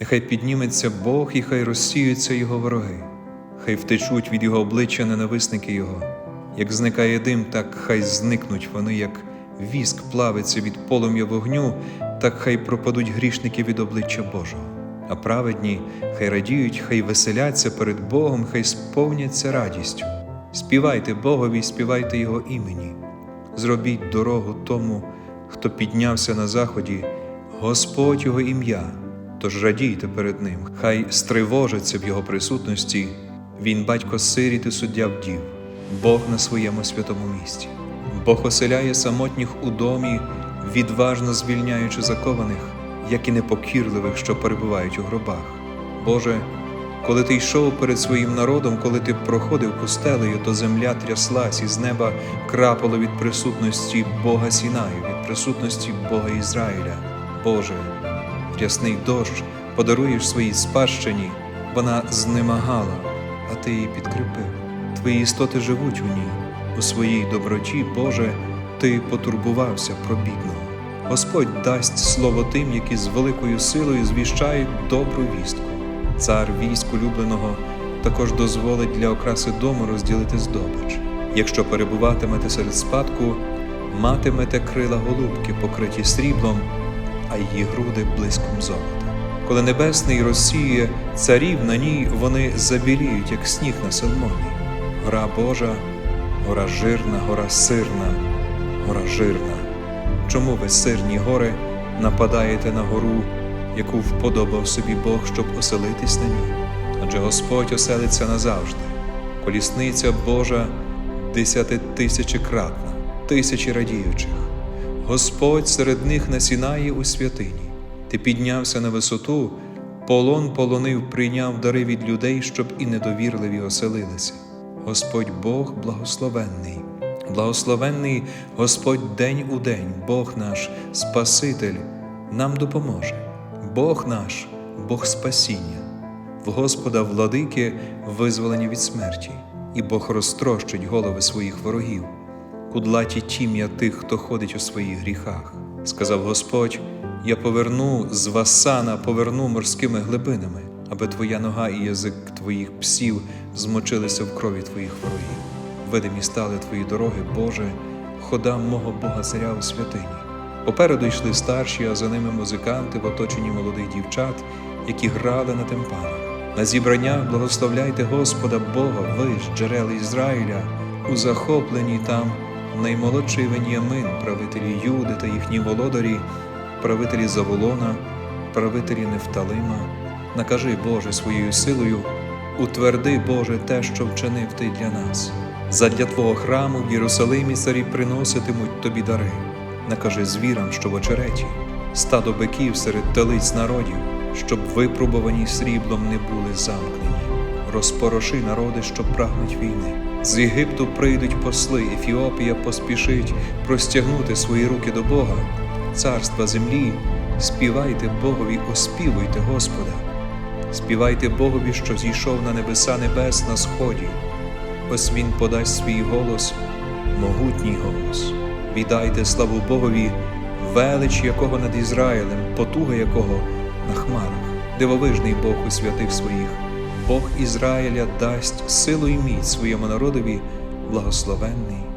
Нехай підніметься Бог і хай розсіються його вороги, хай втечуть від його обличчя ненависники Його. Як зникає дим, так хай зникнуть вони, як віск плавиться від полум'я вогню, так хай пропадуть грішники від обличчя Божого. А праведні хай радіють, хай веселяться перед Богом, хай сповняться радістю. Співайте Богові, співайте Його імені. Зробіть дорогу тому, хто піднявся на заході, Господь Його ім'я. Тож радійте перед Ним, хай стривожиться в Його присутності. Він батько сиріт і суддя вдів, Бог на своєму святому місці. Бог оселяє самотніх у домі, відважно звільняючи закованих, як і непокірливих, що перебувають у гробах. Боже, коли ти йшов перед своїм народом, коли ти проходив пустелею, то земля тряслась, і з неба крапало від присутності Бога Сінаю, від присутності Бога Ізраїля. Боже, рясний дощ подаруєш своїй спадщині, вона знемагала, а ти її підкріпив. Твої істоти живуть у ній. У своїй доброті, Боже, ти потурбувався про бідного. Господь дасть слово тим, які з великою силою звіщають добру вістку. Цар військ улюбленого також дозволить для окраси дому розділити здобич. Якщо перебуватимете серед спадку, матимете крила голубки, покриті сріблом, а її груди блиском золота. Коли небесний розсіє царів на ній, вони забіліють, як сніг на Сальмоні. Гора Божа, гора жирна, гора сирна, гора жирна. Чому ви, сирні гори, нападаєте на гору, яку вподобав собі Бог, щоб оселитись на ній? Адже Господь оселиться назавжди. Колісниця Божа десятитисячекратна, тисячі радіючих. Господь серед них на Сінаї у святині. Ти піднявся на висоту, полон полонив, прийняв дари від людей, щоб і недовірливі оселилися. Господь Бог благословенний, благословенний Господь день у день, Бог наш, Спаситель, нам допоможе. Бог наш, Бог спасіння, в Господа владики визволення від смерті, і Бог розтрощить голови своїх ворогів кудлаті тім'я тих, хто ходить у своїх гріхах. Сказав Господь: Я поверну з Васана, поверну морськими глибинами, аби твоя нога і язик твоїх псів змочилися в крові твоїх ворогів. Видимі стали твої дороги, Боже, хода мого Бога царя у святині. Попереду йшли старші, а за ними музиканти в оточенні молодих дівчат, які грали на тимпанах. На зібраннях благословляйте Господа Бога, ви ж, джерела Ізраїля, у захопленні там наймолодший Веньямин, правителі Юди та їхні володарі, правителі Заволона, правителі Нефталима. Накажи, Боже, своєю силою, утверди, Боже, те, що вчинив Ти для нас. Задля Твого храму в Єрусалимі царі приноситимуть Тобі дари. Накажи звірам, що в очереті, стадо биків серед телиць народів, щоб випробувані сріблом не були замкнені. Розпороши народи, що прагнуть війни. З Єгипту прийдуть посли, Ефіопія поспішить простягнути свої руки до Бога, царства землі, співайте Богові, оспівуйте Господа, співайте Богові, що зійшов на небеса небес на сході. Ось він подасть свій голос, могутній голос. Віддайте славу Богові, велич якого над Ізраїлем, потуга якого на хмарах, дивовижний Бог у святих своїх. Бог Ізраїля дасть силу і міць своєму народові, благословенний